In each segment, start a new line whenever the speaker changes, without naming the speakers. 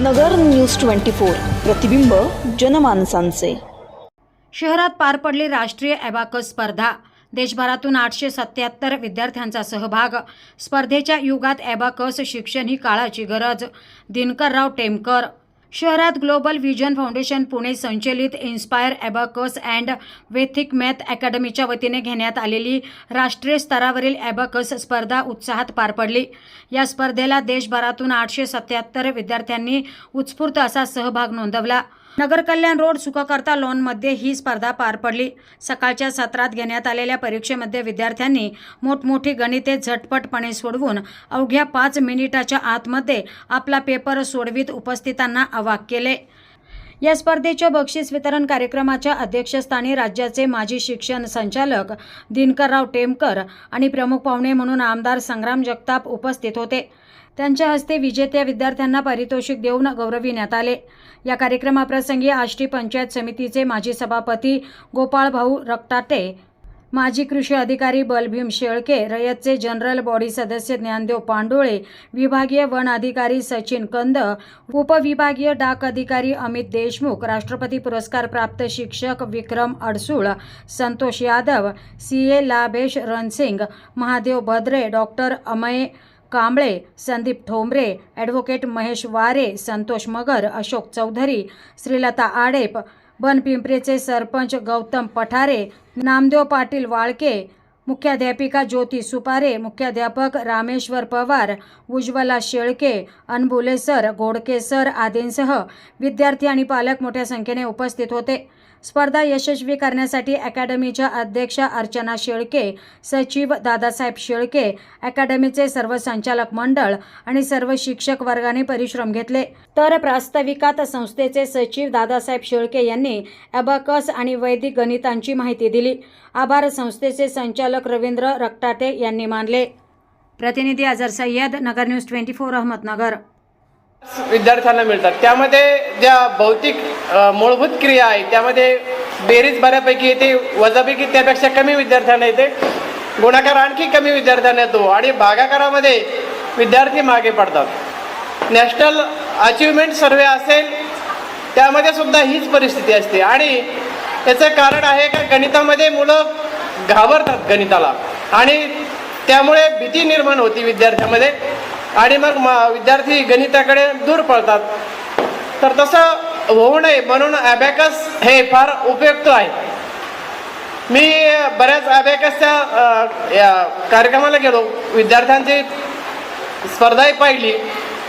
नगर news twenty four प्रतिबिंब जनमानसांचे.
शहरात पार पडली राष्ट्रीय ॲबाकस स्पर्धा. देशभरातून आठशे सत्याहत्तर विद्यार्थ्यांचा सहभाग. स्पर्धेच्या युगात ॲबाकस शिक्षण ही काळाची गरज. दिनकरराव टेमकर शहरात ग्लोबल व्हिजन फाउंडेशन पुणे संचलित inspire abacus and Vedic math अकॅडमीच्या वतीने घेण्यात आलेली राष्ट्रीय स्तरावरील ॲबाकस स्पर्धा उत्साहात पार पडली. या स्पर्धेला देशभरातून आठशे सत्याहत्तर विद्यार्थ्यांनी उत्स्फूर्त असा सहभाग नोंदवला. नगर कल्याण रोड सुखकर्ता लॉनमध्ये ही स्पर्धा पार पडली. सकाळच्या सत्रात घेण्यात आलेल्या परीक्षेमध्ये विद्यार्थ्यांनी मोठमोठी गणिते झटपटपणे सोडवून अवघ्या पाच मिनिटाच्या आतमध्ये आपला पेपर सोडवीत उपस्थितांना अवाक केले. या स्पर्धेच्या बक्षीस वितरण कार्यक्रमाच्या अध्यक्षस्थानी राज्याचे माजी शिक्षण संचालक दिनकरराव टेमकर आणि प्रमुख पाहुणे म्हणून आमदार संग्राम जगताप उपस्थित होते. त्यांच्या हस्ते विजेत्या विद्यार्थ्यांना पारितोषिक देऊन गौरविण्यात आले. या कार्यक्रमाप्रसंगी आष्टी पंचायत समितीचे माजी सभापती गोपाळभाऊ रक्ताटे माजी कृषी अधिकारी बलभीम शेळके रयतचे जनरल बॉडी सदस्य ज्ञानदेव पांडोळे विभागीय वन अधिकारी सचिन कंद उपविभागीय डाक अधिकारी अमित देशमुख राष्ट्रपती पुरस्कार प्राप्त शिक्षक Vikram Adsul Santosh Yadav C A Labhesh Ransing Mahadev Bhadre doctor Amay Kamble Sandeep Thombare advocate Mahesh Ware Santosh Magar Ashok Chaudhari Srilata आडेप बनपिंपरीचे sarpanch Gautam Pathare Namdev Patil Walke मुख्याध्यापिका ज्योती सुपारे मुख्याध्यापक रामेश्वर पवार उज्ज्वला शेळके अनबुले सर घोडके सर आदींसह विद्यार्थी आणि पालक मोठ्या संख्येने उपस्थित होते. स्पर्धा यशस्वी करण्यासाठी अकॅडमीच्या अध्यक्षा अर्चना शेळके सचिव दादासाहेब शेळके अकॅडमीचे सर्व संचालक मंडळ आणि सर्व शिक्षक वर्गाने परिश्रम घेतले. तर प्रास्ताविकात संस्थेचे सचिव दादासाहेब शेळके यांनी अबकस आणि वैदिक गणितांची माहिती दिली. आभार संस्थेचे संचालक रवींद्र रक्ताटे यांनी मानले. प्रतिनिधी Azhar Sayyad Nagar news twenty four Ahmednagar.
विद्यार्थ्यांना मिळतात. त्यामध्ये ज्या भौतिक मूलभूत क्रिया आहेत त्यामध्ये बेरीज बऱ्यापैकी येते वजापैकी त्यापेक्षा कमी विद्यार्थ्यांना येते गुणाकार आणखी कमी विद्यार्थ्यांना येतो आणि भागाकारामध्ये विद्यार्थी मागे पडतात. नॅशनल अचिव्हमेंट सर्वे असेल त्यामध्ये सुद्धा हीच परिस्थिती असते. आणि त्याचं कारण आहे का गणितामध्ये मुलं घाबरतात गणिताला. आणि त्यामुळे भीती निर्माण होती विद्यार्थ्यामध्ये. आणि मग विद्यार्थी गणिताकडे दूर पळतात. तर तसं होऊ नये म्हणून ॲबॅकस हे फार उपयुक्त आहे. मी बऱ्याच ॲबॅकसच्या या कार्यक्रमाला गेलो. विद्यार्थ्यांची स्पर्धाही पाहिली.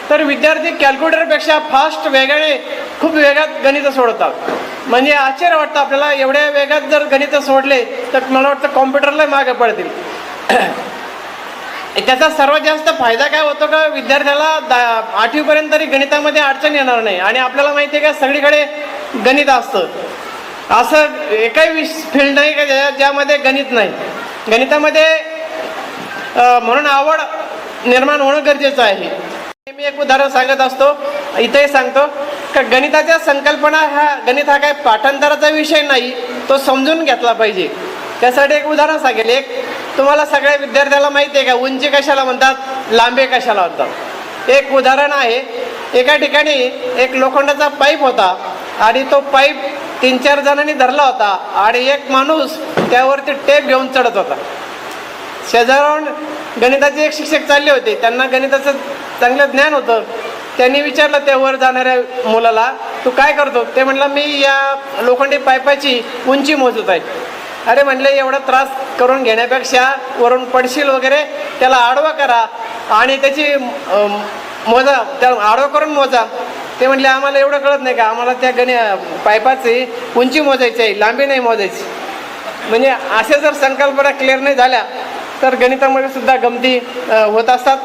तर विद्यार्थी कॅल्क्युलेटरपेक्षा फास्ट वेगाने खूप वेगात गणितं सोडतात. म्हणजे आश्चर्य वाटतं आपल्याला एवढ्या वेगात जर गणितं सोडले तर मला वाटतं कॉम्प्युटरला मागे पडतील. त्याचा सर्वात जास्त फायदा काय होतो का विद्यार्थ्याला दा आठवीपर्यंत तरी गणितामध्ये अडचण येणार नाही. आणि आपल्याला माहिती आहे का सगळीकडे गणित असतं. असं एकही विश फील्ड नाही का ज्या ज्यामध्ये गणित नाही. गणितामध्ये म्हणून आवड निर्माण होणं गरजेचं आहे. मी एक उदाहरण सांगत असतो इथेही सांगतो का गणिताच्या संकल्पना हा गणित हा काय पाठांतराचा विषय नाही तो समजून घेतला पाहिजे. त्यासाठी एक उदाहरण सांगेल. एक तुम्हाला सगळ्या विद्यार्थ्याला माहिती आहे का? उंची कशाला म्हणतात? लांबे कशाला म्हणतात? एक उदाहरण आहे. एका ठिकाणी एक लोखंडाचा पाईप होता आणि तो पाईप तीन चार जणांनी धरला होता आणि एक माणूस त्यावरती टेप घेऊन चढत होता. शेजारून गणिताचे एक शिक्षक चालले होते. त्यांना गणिताचं चांगलं ज्ञान होतं. त्यांनी विचारलं त्यावर जाणाऱ्या मुलाला तू काय करतो? ते म्हणलं मी या लोखंडी पाईपाची उंची मोजत आहे. अरे म्हटलं एवढा त्रास करून घेण्यापेक्षा वरून पडशील वगैरे त्याला आडवा करा. आणि त्याची मोजा त्याला आडवा करून मोजा. ते म्हटले आम्हाला एवढं कळत नाही का? आम्हाला त्या गणि पायपाची उंची मोजायची आहे लांबी नाही मोजायची. म्हणजे अशा जर संकल्पना क्लिअर नाही झाल्या तर गणितामध्ये सुद्धा गमती होत असतात.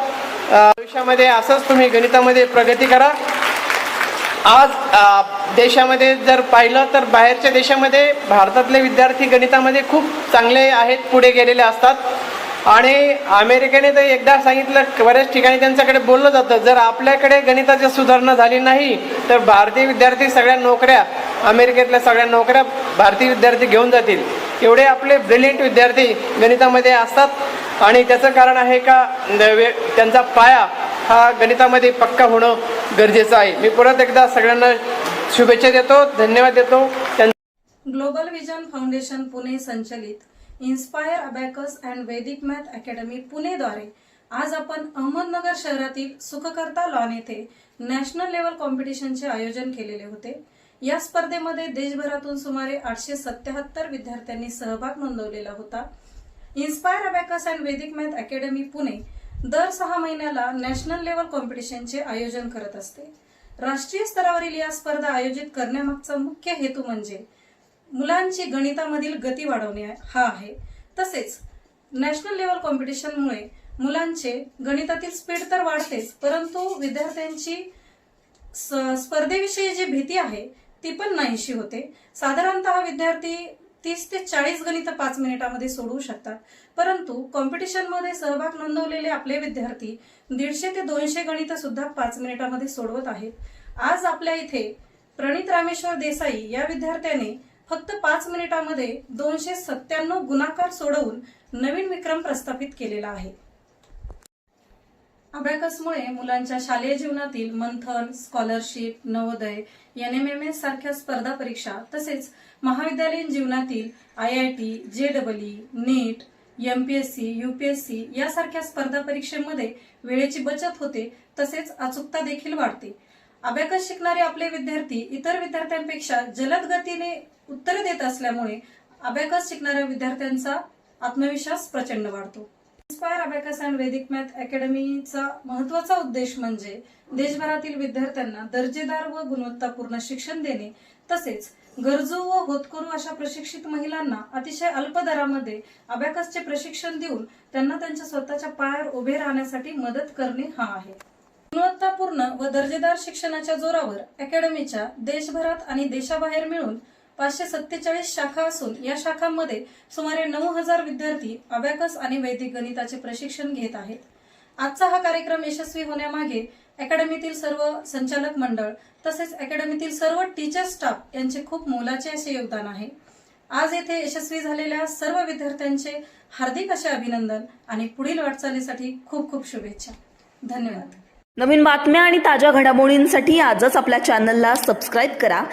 आयुष्यामध्ये असंच तुम्ही गणितामध्ये प्रगती करा. आज देशामध्ये जर पाहिलं तर बाहेरच्या देशामध्ये भारतातले विद्यार्थी गणितामध्ये खूप चांगले आहेत पुढे गेलेले असतात. आणि अमेरिकेने तर एकदा सांगितलं बऱ्याच ठिकाणी त्यांच्याकडे बोललं जातं जर आपल्याकडे गणिताची सुधारणा झाली नाही तर भारतीय विद्यार्थी सगळ्या नोकऱ्या अमेरिकेतल्या सगळ्या नोकऱ्या भारतीय विद्यार्थी घेऊन जातील. एवढे आपले ब्रिलियंट विद्यार्थी गणितामध्ये असतात. आणि त्याचं कारण आहे का त्यांचा पाया हा गणितामध्ये पक्का होणं गरजेचं आहे. मी परत एकदा सगळ्यांना शुभेच्छा देतो धन्यवाद देतो.
ग्लोबल विजन फाउंडेशन पुणे संचलित inspire abacus and Vedic math academy पुणेद्वारे आज आपण अहमदनगर शहरातील सुखकर्ता लॉन येथे नॅशनल लेवल कॉम्पिटिशनचे आयोजन केलेले होते. या स्पर्धेमध्ये देशभरातून सुमारे आठशे सत्याहत्तर विद्यार्थ्यांनी सहभाग नोंदवलेला होता. Inspire abacus and Vedic math academy Pune दर सहा महिन्याला नॅशनल लेवल कॉम्पिटिशनचे आयोजन करत असते. राष्ट्रीय स्तरावरील या स्पर्धा आयोजित करण्यामागचा मुख्य हेतू म्हणजे मुलांची गणितामधील गती वाढवणे हा आहे. तसेच नॅशनल लेवल कॉम्पिटिशनमुळे मुलांचे गणितातील स्पीड तर वाढतेच परंतु विद्यार्थ्यांची स- स्पर्धेविषयी जी भीती आहे ती पण नाहीशी होते. साधारणतः विद्यार्थी तीस ते चाळीस गणित पाच मिनिटामध्ये सोडवू शकतात. परंतु कॉम्पिटिशनमध्ये सहभाग नोंदवलेले आपले विद्यार्थी दीडशे ते दोनशे गणित सुद्धा पाच मिनिटामध्ये सोडवत आहेत. आज आपल्या इथे प्रणित रामेश्वर देसाई या विद्यार्थ्याने फक्त पाच मिनिटामध्ये दोनशे सत्त्याण्णव गुणाकार सोडवून नवीन विक्रम प्रस्थापित केलेला आहे. अभ्याकसमुळे मुलांच्या शालेय जीवनातील Manthan scholarship Navodaya N M M S सारख्या स्पर्धा परीक्षा तसेच महाविद्यालयीन जीवनातील I I T J double E NEET M P S C U P S C यासारख्या स्पर्धा परीक्षेमध्ये वेळेची बचत होते तसेच अचूकता देखील वाढते. अभ्याकस शिकणारे आपले विद्यार्थी इतर विद्यार्थ्यांपेक्षा जलद गतीने उत्तरे देत असल्यामुळे अभ्याकस शिकणाऱ्या विद्यार्थ्यांचा आत्मविश्वास प्रचंड वाढतो. Inspire abacus and Vedic math अकॅडमीचा महत्त्वाचा उद्देश म्हणजे देशभरातील विद्यार्थ्यांना दर्जेदार व गुणवत्तापूर्ण शिक्षण देणे तसेच गरजू व होतकरू अशा प्रशिक्षित महिलांना अतिशय अल्प दरामध्ये अबॅकसचे प्रशिक्षण देऊन त्यांना त्यांच्या स्वतःच्या पायावर उभे राहण्यासाठी मदत करणे हा आहे. गुणवत्तापूर्ण व दर्जेदार शिक्षणाच्या जोरावर अकॅडमीच्या देशभरात आणि देशाबाहेर मिळून पाचशे सत्तेचाळीस शाखा असून या शाखांमध्ये सुमारे नऊ हजार विद्यार्थी अबॅकस आणि वैदिक गणिताचे प्रशिक्षण घेत आहेत. आजचा हा कार्यक्रम यशस्वी होण्यामागे अकॅडमीतील सर्व संचालक मंडळ तसेच अकॅडमीतील सर्व टीचर स्टाफ यांचे खूप मोलाचे असे योगदान आहे. आज येथे यशस्वी झालेल्या सर्व विद्यार्थ्यांचे हार्दिक असे अभिनंदन आणि पुढील वाटचालीसाठी खूप खूप शुभेच्छा. धन्यवाद.
नवीन बातम्या आणि ताज्या घडामोडींसाठी आजच आपल्या चॅनलला सबस्क्राईब करा.